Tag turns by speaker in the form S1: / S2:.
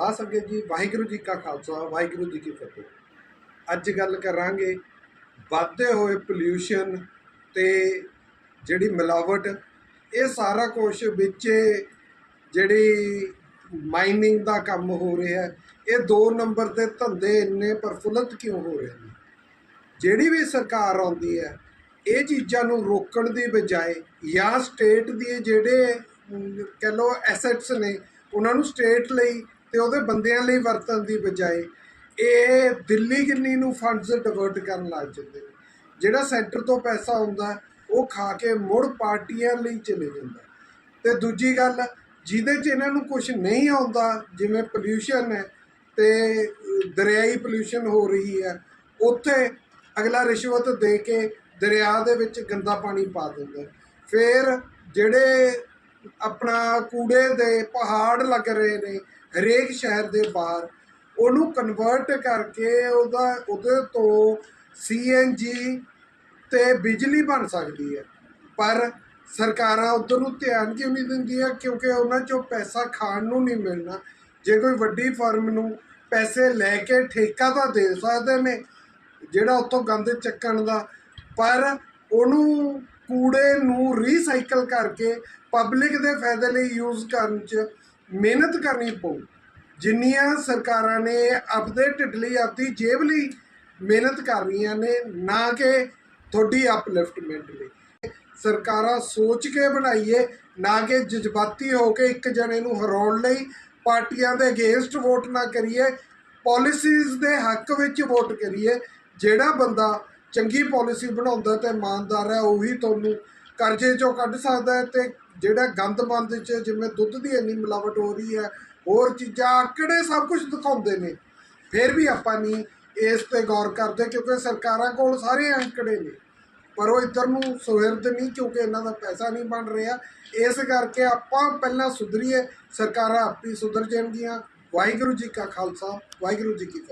S1: ਸਾਧ ਸੰਗਤ ਜੀ। ਵਾਹਿਗੁਰੂ ਜੀ ਕਾ ਖਾਲਸਾ, ਵਾਹਿਗੁਰੂ ਜੀ ਕੀ ਫਤਿਹ। ਅੱਜ ਗੱਲ ਕਰਾਂਗੇ ਵੱਧਦੇ ਹੋਏ ਪੋਲਿਊਸ਼ਨ ਤੇ ਜਿਹੜੀ ਮਿਲਾਵਟ, ਇਹ ਸਾਰਾ ਕੁਝ ਵਿੱਚ ਜਿਹੜੀ ਮਾਈਨਿੰਗ ਦਾ ਕੰਮ ਹੋ ਰਿਹਾ, ਇਹ ਦੋ ਨੰਬਰ ਦੇ ਧੰਦੇ ਇੰਨੇ ਪ੍ਰਫੁੱਲਤ ਕਿਉਂ ਹੋ ਰਹੇ ਨੇ? ਜਿਹੜੀ ਵੀ ਸਰਕਾਰ ਆਉਂਦੀ ਹੈ, ਇਹ ਚੀਜ਼ਾਂ ਨੂੰ ਰੋਕਣ ਦੀ ਬਜਾਏ ਜਾਂ ਸਟੇਟ ਦੀ ਜਿਹੜੇ ਕਹਿ ਲਓ ਐਸੈਟਸ ਨੇ, ਉਹਨਾਂ ਨੂੰ ਸਟੇਟ ਲਈ ਤੇ ਉਹਦੇ ਬੰਦਿਆਂ ਲਈ ਵਰਤਣ ਦੀ ਬਜਾਏ ਇਹ ਦਿੱਲੀ ਕਿੰਨੀ ਨੂੰ ਫੰਡਸ ਡਿਵਰਟ ਕਰਨ ਲੱਗ ਜਾਂਦੇ ਨੇ। ਜਿਹੜਾ ਸੈਂਟਰ ਤੋਂ ਪੈਸਾ ਆਉਂਦਾ, ਉਹ ਖਾ ਕੇ ਮੁੜ ਪਾਰਟੀਆਂ ਲਈ ਚਲੇ ਜਾਂਦਾ। ਤੇ ਦੂਜੀ ਗੱਲ, ਜਿਹਦੇ 'ਚ ਇਹਨਾਂ ਨੂੰ ਕੁਝ ਨਹੀਂ ਆਉਂਦਾ, ਜਿਵੇਂ ਪੋਲਿਊਸ਼ਨ ਹੈ ਤੇ ਦਰਿਆਈ ਪੋਲਿਊਸ਼ਨ ਹੋ ਰਹੀ ਹੈ, ਉੱਥੇ ਅਗਲਾ ਰਿਸ਼ਵਤ ਦੇ ਕੇ ਦਰਿਆ ਦੇ ਵਿੱਚ ਗੰਦਾ ਪਾਣੀ ਪਾ ਦਿੰਦਾ। ਫਿਰ ਜਿਹੜੇ ਆਪਣਾ ਕੂੜੇ ਦੇ ਪਹਾੜ ਲੱਗ ਰਹੇ ਨੇ ਹਰੇਕ ਸ਼ਹਿਰ ਦੇ ਬਾਹਰ, ਉਹਨੂੰ ਕਨਵਰਟ ਕਰਕੇ ਉਹਦਾ, ਉਹਦੇ ਤੋਂ ਸੀਐਨਜੀ ਤੇ ਬਿਜਲੀ ਬਣ ਸਕਦੀ ਹੈ। ਪਰ ਸਰਕਾਰਾਂ ਉਧਰ ਨੂੰ ਧਿਆਨ ਕਿਉਂ ਨਹੀਂ ਦਿੰਦੀਆਂ? ਕਿਉਂਕਿ ਉਹਨਾਂ ਚੋਂ ਪੈਸਾ ਖਾਣ ਨੂੰ ਨਹੀਂ ਮਿਲਣਾ। ਜੇ ਕੋਈ ਵੱਡੀ ਫਰਮ ਨੂੰ ਪੈਸੇ ਲੈ ਕੇ ਠੇਕਾ ਤਾਂ ਦੇ ਸਕਦੇ ਨੇ, ਜਿਹੜਾ ਉੱਥੋਂ ਗੰਦ ਚੱਕਣ ਦਾ, ਪਰ ਉਹਨੂੰ ਕੂੜੇ ਨੂੰ ਰੀਸਾਈਕਲ ਕਰਕੇ ਪਬਲਿਕ ਦੇ ਫਾਇਦੇ ਲਈ ਯੂਜ਼ ਕਰਨ 'ਚ ਮਿਹਨਤ ਕਰਨੀ ਪਊ। ਜਿੰਨੀਆਂ ਸਰਕਾਰਾਂ ਨੇ ਆਪਦੇ ਢਿੱਡ ਲਈ ਆਪਦੀ ਜੇਬ ਲਈ ਮਿਹਨਤ ਕਰ ਰਹੀਆਂ ਨੇ, ਨਾ ਕਿ ਤੁਹਾਡੀ ਅਪਲਿਫਟਮੈਂਟ ਲਈ। ਸਰਕਾਰਾਂ ਸੋਚ ਕੇ ਬਣਾਈਏ, ਨਾ ਕਿ ਜਜ਼ਬਾਤੀ ਹੋ ਕੇ ਇੱਕ ਜਣੇ ਨੂੰ ਹਰਾਉਣ ਲਈ ਪਾਰਟੀਆਂ ਦੇ ਅਗੇਂਸਟ ਵੋਟ ਨਾ ਕਰੀਏ ਪਾਲਿਸੀਜ਼ ਦੇ ਹੱਕ ਵਿੱਚ ਵੋਟ ਕਰੀਏ। ਜਿਹੜਾ ਬੰਦਾ ਚੰਗੀ ਪਾਲਿਸੀ ਬਣਾਉਂਦਾ ਤੇ ਇਮਾਨਦਾਰ ਹੈ, ਉਹੀ ਤੁਹਾਨੂੰ ਕਰਜ਼ੇ ਚੋਂ ਕੱਢ ਸਕਦਾ ਹੈ ਤੇ ਜਿਹੜਾ ਗੰਦਮੰਦ ਚ ਜਿਵੇਂ ਦੁੱਧ ਦੀ ਇੰਨੀ ਮਿਲਾਵਟ ਹੋ ਰਹੀ ਹੈ, ਹੋਰ ਚੀਜ਼ਾਂ ਆંકੜੇ ਸਭ ਕੁਝ ਦਿਖਾਉਂਦੇ ਨੇ? ਫਿਰ ਵੀ ਆਪਾਂ ਨਹੀਂ ਇਸ ਤੇ ਗੌਰ ਕਰਦੇ ਕਿਉਂਕਿ ਸਰਕਾਰਾਂ ਕੋਲ ਸਾਰੇ ਅੰਕੜੇ ਨੇ। ਪਰ ਉਹ ਇੱਧਰ ਨੂੰ ਸੁਹਿਰਦ ਨਹੀਂ, ਕਿਉਂਕਿ ਇਹਨਾਂ ਦਾ ਪੈਸਾ ਨਹੀਂ ਬਣ ਰਿਹਾ। ਇਸ ਕਰਕੇ ਆਪਾਂ ਪਹਿਲਾਂ ਸੁਧਰੀਏ, ਸਰਕਾਰਾਂ ਆਪੀ ਸੁਧਰ ਜਾਣਗੀਆਂ। ਵਾਹਿਗੁਰੂ ਜੀ ਕਾ ਖਾਲਸਾ, ਵਾਹਿਗੁਰੂ ਜੀ ਕੀ ਫਤਿਹ।